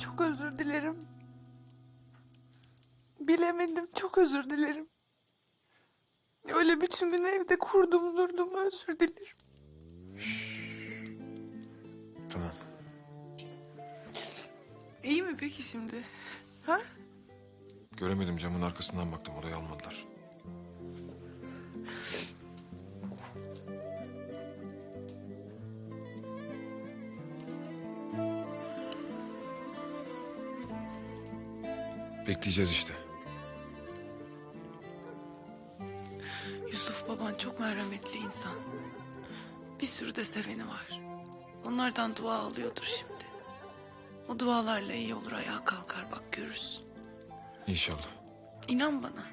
Çok özür dilerim. Bilemedim. Çok özür dilerim. Öyle bütün gün evde kurdum durdum özür dilerim. Tamam. İyi mi peki şimdi? Ha? Göremedim camın arkasından baktım orayı almadılar. Bekleyeceğiz işte. Yusuf baban çok merhametli insan. Bir sürü de seveni var. Onlardan dua alıyordur şimdi. O dualarla iyi olur ayağa kalkar bak görürsün. İnşallah. İnan bana.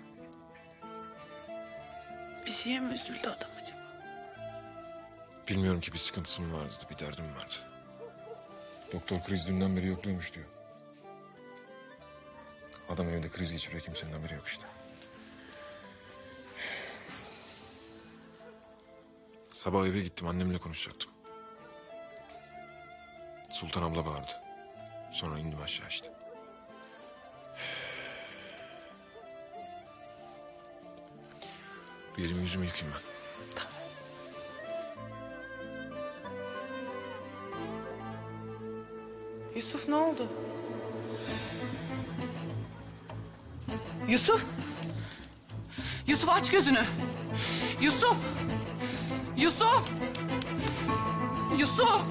Bir şeye mi üzüldü adam acaba? Bilmiyorum ki bir sıkıntısı mı vardı, bir derdim mi vardı. Doktor kriz dünden beri yokluyormuş diyor. Adam evde kriz geçiriyor kimsenin haberi yok işte. Sabah eve gittim annemle konuşacaktım. Sultan abla bağırdı. Sonra indim aşağı işte. Bir elimi yüzümü yıkayayım ben. Yusuf ne oldu? Yusuf! Yusuf aç gözünü! Yusuf! Yusuf! Yusuf!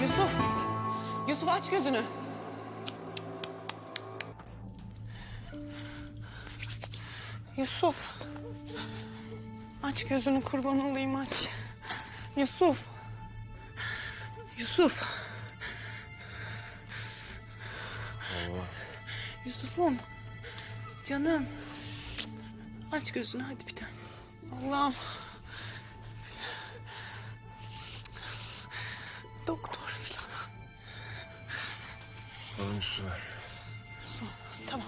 Yusuf! Yusuf aç gözünü! Yusuf! Aç gözünü kurban olayım aç. Yusuf! Yusuf. Yusuf'um. Canım. Aç gözünü hadi bir tane. Allah'ım. Doktor filan. Bir su ver. Su. Tamam.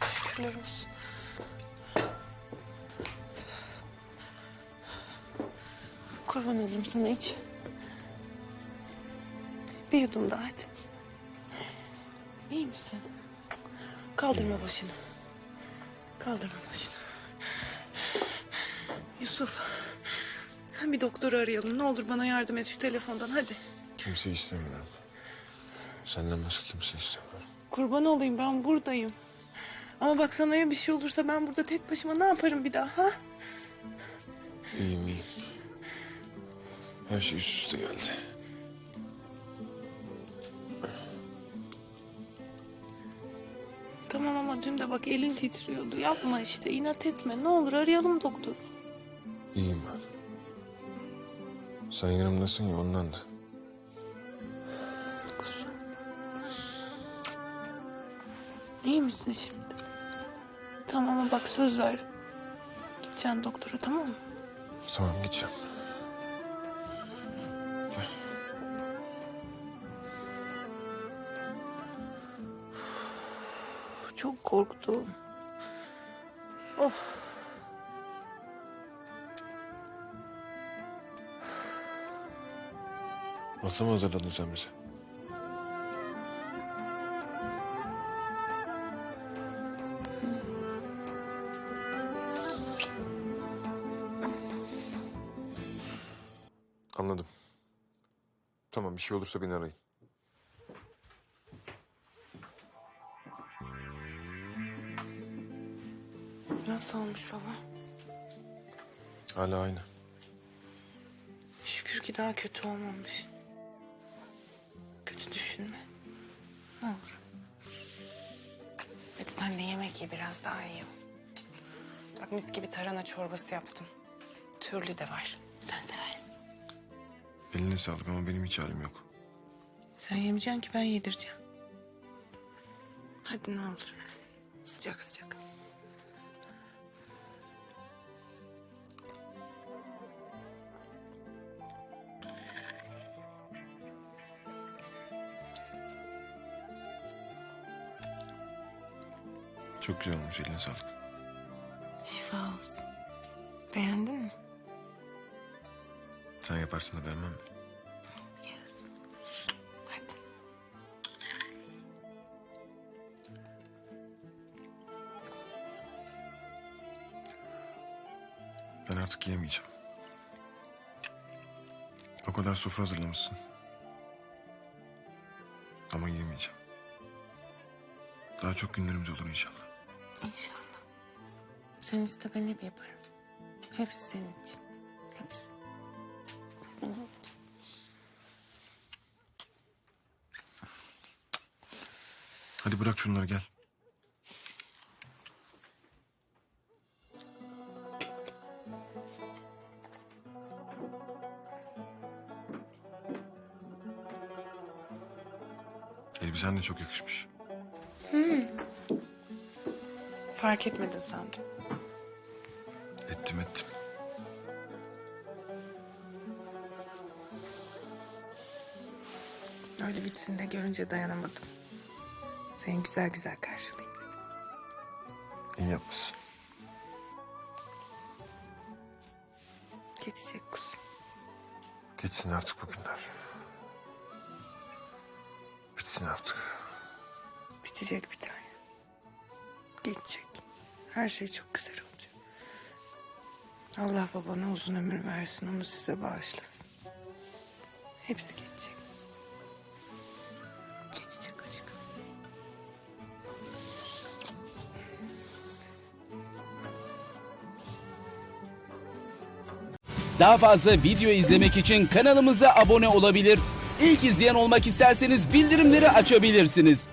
Şükürler olsun. Kurban olayım sana iç. Bir yudum daha hadi. İyi misin? Kaldırma başını. Kaldırma başını. Yusuf. Bir doktoru arayalım. Ne olur bana yardım et şu telefondan hadi. Kimse istemiyorum. Senden başka kimse istemiyorum. Kurban olayım ben buradayım. Ama bak sana ya bir şey olursa ben burada tek başıma ne yaparım bir daha ha? İyiyim iyiyim. Her şey üst üste geldi. Tamam ama dün de bak elin titriyordu. Yapma işte inat etme. Ne olur arayalım doktoru. İyiyim ben. Sen yanımdasın ya ondan da. Kuzum. İyi misin şimdi? Tamam ama bak söz ver. Gideceksin doktora tamam mı? Tamam gideceğim. Gel. Çok korktum. Of. Masa mı hazırladın sen bize? Anladım. Tamam bir şey olursa beni arayın. Nasıl olmuş baba? Hala aynı. Şükür ki daha kötü olmamış. Kötü düşünme. Ne olur. Hadi sen de yemek ye biraz daha iyi ol. Bak mis gibi tarhana çorbası yaptım. Türlü de var. Sen seversin. Eline sağlık ama benim hiç halim yok. Sen yemeyeceksin ki ben yedireceğim. Hadi ne olur. Sıcak sıcak. Çok güzel olmuş eline sağlık. Şifa olsun. Beğendin mi? Sen yaparsın da beğenmem mi? Yeriz. Hadi. Ben artık yiyemeyeceğim. O kadar sofra hazırlamışsın. Ama yiyemeyeceğim. Daha çok günlerimiz olur inşallah. İnşallah. Sen iste ben hep yaparım. Hepsi senin için. Hepsi. Hadi bırak şunları gel. Elbisen de çok yakışmış. Fark etmedin sandım. Ettim ettim. Öyle vitrinde görünce dayanamadım. Seni güzel güzel karşılayayım dedim. İyi yapmışsın. Geçecek kuzum. Geçsin artık bu günler. Bitsin artık. Bitecek bir tane. Geçecek. Her şey çok güzel olacak. Allah babana uzun ömür versin. Onu size bağışlasın. Hepsi geçecek. Geçecek aşkım. Daha fazla video izlemek için kanalımıza abone olabilir. İlk izleyen olmak isterseniz bildirimleri açabilirsiniz.